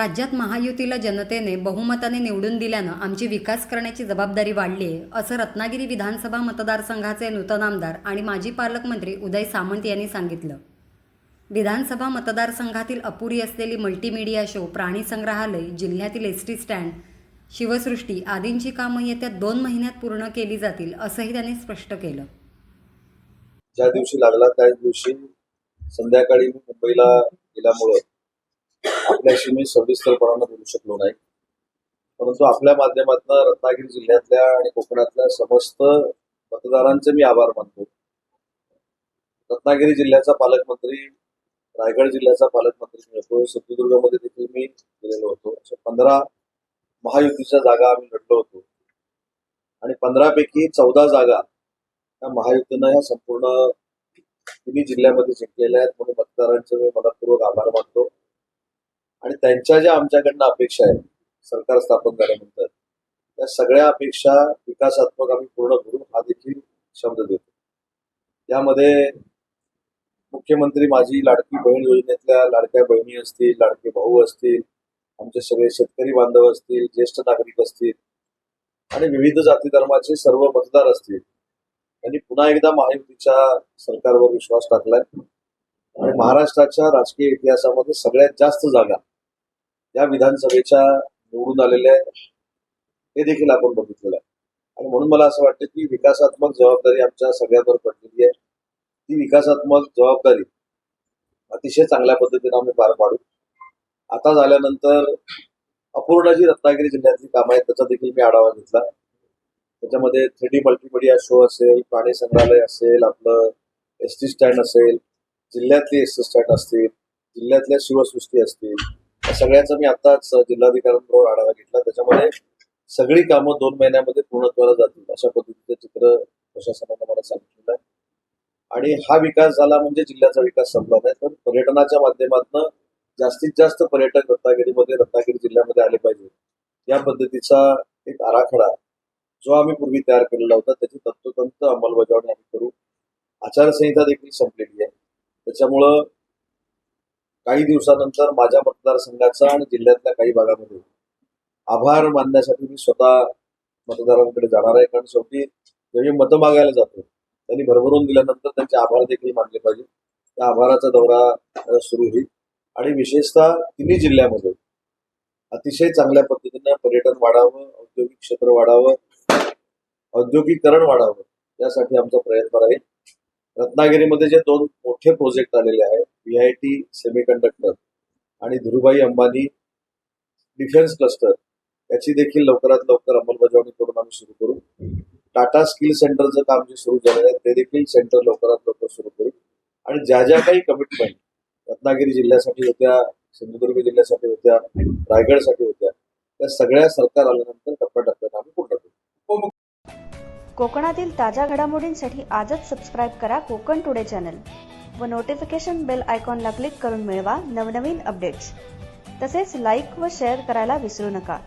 राज्यात महायुतीला जनतेने बहुमताने निवडून दिल्यानं आमची विकास करण्याची जबाबदारी वाढली आहे असं रत्नागिरी विधानसभा मतदारसंघाचे नूतन आमदार आणि माजी पालकमंत्री उदय सामंत यांनी सांगितलं. विधानसभा मतदारसंघातील अपुरी असलेली मल्टीमीडिया शो प्राणी संग्रहालय जिल्ह्यातील एस टी स्टँड शिवसृष्टी आदींची कामं येत्या दोन महिन्यात पूर्ण केली जातील असंही त्यांनी स्पष्ट केलं. ज्या दिवशी लागला त्याच दिवशी संध्याकाळी मुंबईला गेल्यामुळं आपल्याशी मी सविस्तरपणानं बोलू शकलो नाही. परंतु आपल्या माध्यमातून रत्नागिरी जिल्ह्यातल्या आणि कोकणातल्या समस्त मतदारांचे मी आभार मानतो. रत्नागिरी जिल्ह्याचा पालकमंत्री रायगड जिल्ह्याचा पालकमंत्री मी होतो सिंधुदुर्गमध्ये देखील मी गेलेलो होतो. अशा पंधरा महायुतीच्या जागा आम्ही लढलो होतो. आणि पंधरापैकी चौदा जागा त्या महायुतीनं ह्या संपूर्ण तिन्ही जिल्ह्यामध्ये जिंकलेल्या आहेत. म्हणून मतदारांचे मी मनपूर्वक आभार मानतो. आणि त्यांच्या ज्या आमच्याकडनं अपेक्षा आहेत सरकार स्थापन झाल्यानंतर त्या सगळ्या अपेक्षा विकासात्मक आम्ही पूर्ण करू हा देखील शब्द देतो. यामध्ये मुख्यमंत्री माझी लाडकी बहीण योजनेतल्या लाडक्या बहिणी असतील लाडके भाऊ असतील आमचे सगळे शेतकरी बांधव असतील ज्येष्ठ नागरिक असतील आणि विविध जाती धर्माचे सर्व मतदार असतील त्यांनी पुन्हा एकदा महायुतीच्या सरकारवर विश्वास टाकलाय. आणि महाराष्ट्राच्या राजकीय इतिहासामध्ये सगळ्यात जास्त जागा या विधानसभेच्या निवडून आलेल्या आहेत हे देखील आपण बघितलेलं आहे. आणि म्हणून मला असं वाटतं की विकासात्मक जबाबदारी आमच्या सगळ्यांवर पडलेली आहे. ती विकासात्मक जबाबदारी अतिशय चांगल्या पद्धतीने आम्ही पार पाडू. आता झाल्यानंतर अपूर्ण जी रत्नागिरी जिल्ह्यातली कामं आहेत त्याचा देखील मी आढावा घेतला. त्याच्यामध्ये थ्री डी मल्टीमिडिया शो असेल प्राणी संग्रहालय असेल आपलं एस टी स्टँड असेल जिल्ह्यातली एस टी स्टँड असतील जिल्ह्यातल्या शिवसृष्टी असतील सगळ्याचा मी आताच जिल्हाधिकाऱ्यांबरोबर आढावा घेतला. त्याच्यामध्ये सगळी कामं दोन महिन्यामध्ये पूर्णत्वाला जातील. अशा पद्धतीचं चित्र प्रशासनानं मला सांगितलेलं आहे. आणि हा विकास झाला म्हणजे जिल्ह्याचा विकास संपला नाही. पण पर्यटनाच्या माध्यमातून जास्तीत जास्त पर्यटक रत्नागिरीमध्ये रत्नागिरी जिल्ह्यामध्ये आले पाहिजे. या पद्धतीचा एक आराखडा जो आम्ही पूर्वी तयार केलेला होता त्याची तंतोतंत अंमलबजावणी आम्ही करू. आचारसंहिता देखील संपलेली आहे. त्याच्यामुळं काही दिवसानंतर माझ्या मतदारसंघाचा आणि जिल्ह्यातल्या काही भागामध्ये आभार मानण्यासाठी मी स्वतः मतदारांकडे जाणार आहे. कारण शेवटी जेव्हा मतं मागायला जातो त्यांनी भरभरून दिल्यानंतर त्यांचे आभार देखील मानले पाहिजे. त्या आभाराचा दौरा सुरू होईल. आणि विशेषतः तिन्ही जिल्ह्यामध्ये अतिशय चांगल्या पद्धतीनं पर्यटन वाढावं औद्योगिक क्षेत्र वाढावं औद्योगिकरण वाढावं यासाठी आमचा प्रयत्न राहील रत्नागिरीमध्ये जे दोन मोठे प्रोजेक्ट आलेले आहेत व्ही आय टी सेमीकंडक्टर आणि धीरुभाई अंबानी डिफेन्स क्लस्टर याची देखील लवकरात लवकर अंमलबजावणी करून आम्ही सुरू करू. टाटा स्किल सेंटरचं काम जे सुरू झालेलं आहे ते देखील सेंटर लवकरात लवकर सुरू करू. आणि ज्या ज्या काही कमिटमेंट रत्नागिरी जिल्ह्यासाठी होत्या सिंधुदुर्ग जिल्ह्यासाठी होत्या रायगडसाठी होत्या त्या सगळ्या सरकार आल्यानंतर टप्प्याटप्प्याने आम्ही पूर्ण करू कोकणातील ताज्या घडामोडींसाठी आजच सबस्क्राईब करा कोकण टुडे चॅनल व नोटिफिकेशन बेल आयकॉनला क्लिक करून मिळवा नवनवीन अपडेट्स तसेच लाईक व शेअर करायला विसरू नका.